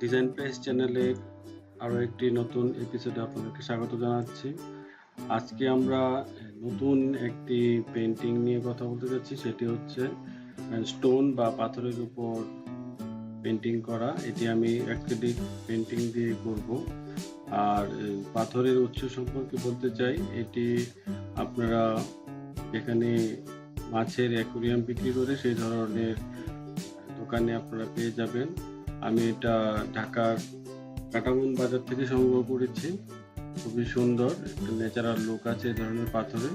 Design page চ্যানেলে আরও একটি নতুন এপিসোডে আপনাদেরকে স্বাগত জানাচ্ছি। আজকে আমরা নতুন একটি পেন্টিং নিয়ে কথা বলতে যাচ্ছি, সেটি হচ্ছে স্টোন বা পাথরের উপর পেন্টিং করা। এটি আমি অ্যাক্রিলিক পেন্টিং দিয়ে করব। আর পাথরের উৎস সম্পর্কে বলতে চাই, এটি আপনারা এখানে মাছের অ্যাকুরিয়াম বিক্রি করে সেই ধরনের দোকানে আপনারা পেয়ে যাবেন। আমি এটা ঢাকার কাটামন বাজার থেকে সংগ্রহ করেছি। খুবই সুন্দর, একটা ন্যাচারাল লুক আছে এই ধরনের পাথরে।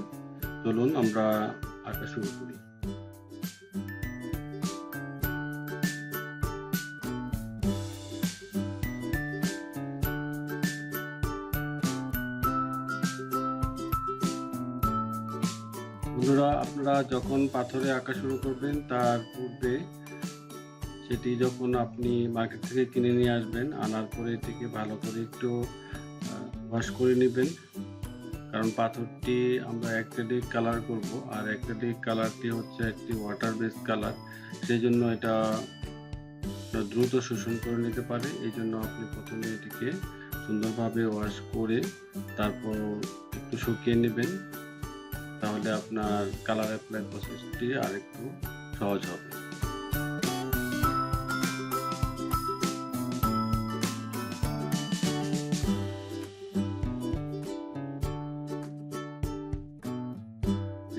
চলুন আমরা আঁকা শুরু করি। আপনারা যখন পাথরে আঁকা শুরু করবেন, তার পূর্বে সেটি যখন আপনি মার্কেট থেকে কিনে নিয়ে আসবেন, আনার পরে এটিকে ভালো করে একটু ওয়াশ করে নেবেন। কারণ পাথরটি আমরা অ্যাক্রেলিক কালার করব, আর অ্যাক্রেলিক কালারটি হচ্ছে একটি ওয়াটার বেস কালার সেই জন্য এটা দ্রুত শোষণ করে নিতে পারে। এই জন্য আপনি প্রথমে এটিকে সুন্দরভাবে ওয়াশ করে তারপর একটু শুকিয়ে নেবেন। তাহলে আপনার কালার অ্যাপ্লাই প্রসেসটি আর একটু সহজ হবে।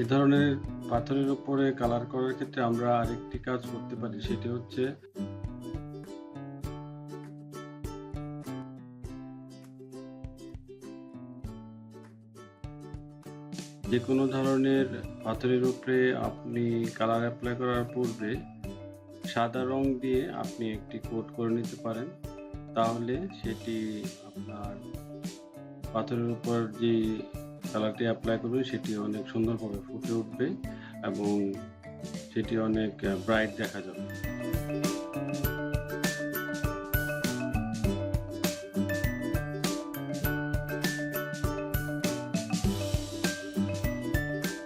এই ধরনের পাথরের উপরে কালার করার ক্ষেত্রে আমরা আরেকটি কাজ করতে পারি, সেটি হচ্ছে যে কোনো ধরনের পাথরের উপরে আপনি কালার অ্যাপ্লাই করার পূর্বে সাদা রং দিয়ে আপনি একটি কোট করে নিতে পারেন। তাহলে সেটি আপনার পাথরের উপর যে কালারটি অ্যাপ্লাই করবেন সেটি অনেক সুন্দরভাবে ফুটে উঠবে এবং সেটি অনেক ব্রাইট দেখা যাবে।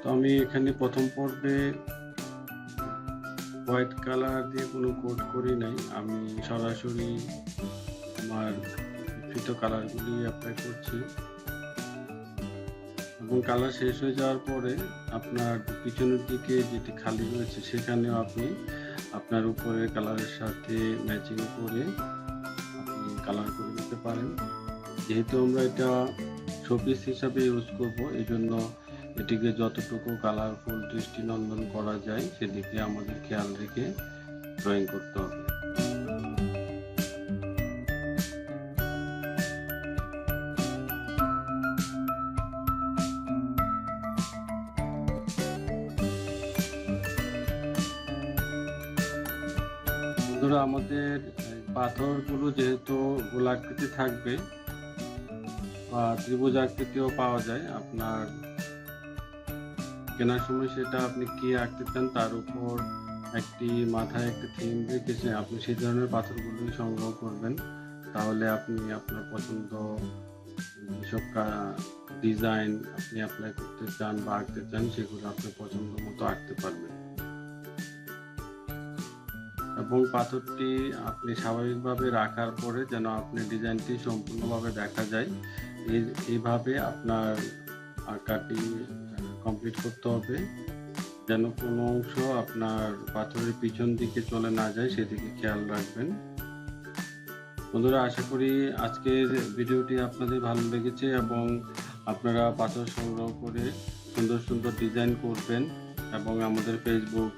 তো আমি এখানে প্রথম পর্বে হোয়াইট কালার দিয়ে কোনো কোট করি নাই। আমি সরাসরি আমার ফিতো কালারগুলি অ্যাপ্লাই করছি। এবং কালার শেষ হয়ে যাওয়ার পরে আপনার পিছনের দিকে যেটি খালি রয়েছে, সেখানেও আপনি আপনার উপরে কালারের সাথে ম্যাচিং করে আপনি কালার করে দিতে পারেন। যেহেতু আমরা এটা শোপিস হিসাবে ইউজ করব এই জন্য এটিকে যতটুকু কালারফুল দৃষ্টিনন্দন করা যায়, সেদিকে আমাদের খেয়াল রেখে ড্রয়িং করতে হবে। বন্ধুরা, আমাদের পাথরগুলো যেহেতু গোলাকৃতি থাকবে, বা ত্রিভুজ আকৃতিও পাওয়া যায়, আপনার কেনার সময় সেটা আপনি কি আঁকতে চান তার উপর একটি মাথায় একটি থিম রেখেছে, আপনি সেই ধরনের পাথরগুলোই সংগ্রহ করবেন। তাহলে আপনি আপনার পছন্দ যেসব ডিজাইন আপনি অ্যাপ্লাই করতে চান বা আঁকতে চান, সেগুলো আপনি পছন্দ মতো আঁকতে পারবেন। এবং পাথরটি আপনি স্বাভাবিকভাবে রাখার পরে যেন আপনি ডিজাইনটি সম্পূর্ণভাবে দেখা যায়। এই- এইভাবে আপনার আঁকাটি কমপ্লিট করতে হবে। যেন কোনো অংশ আপনার পাথরের পিছন দিকে চলে না যায়, সেদিকে খেয়াল রাখবেন। বন্ধুরা, আশা করি আজকের ভিডিওটি আপনাদের ভালো লেগেছে এবং আপনারা পাথর সংগ্রহ করে সুন্দর সুন্দর ডিজাইন করবেন এবং আমাদের ফেসবুক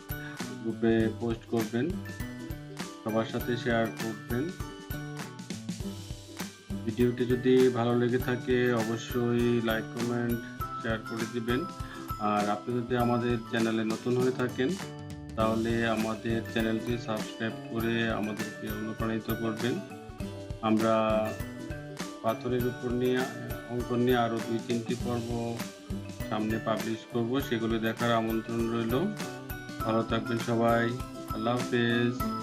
গ্রুপে পোস্ট করবেন। সবার সাথে শেয়ার করবেন। ভিডিওটি যদি ভালো লেগে থাকে, অবশ্যই লাইক কমেন্ট শেয়ার করে দিবেন। আর আপনি যদি আমাদের চ্যানেলে নতুন হয়ে থাকেন, তাহলে আমাদের চ্যানেলটি সাবস্ক্রাইব করে আমাদেরকে অনুপ্রাণিত করবেন। আমরা পাথরের উপর নিয়ে, অঙ্কন নিয়ে আরও দুই তিনটি পর্ব সামনে পাবলিশ করব। সেগুলো দেখার আমন্ত্রণ রইল। ভালো থাকবেন সবাই। আল্লাহ হাফেজ।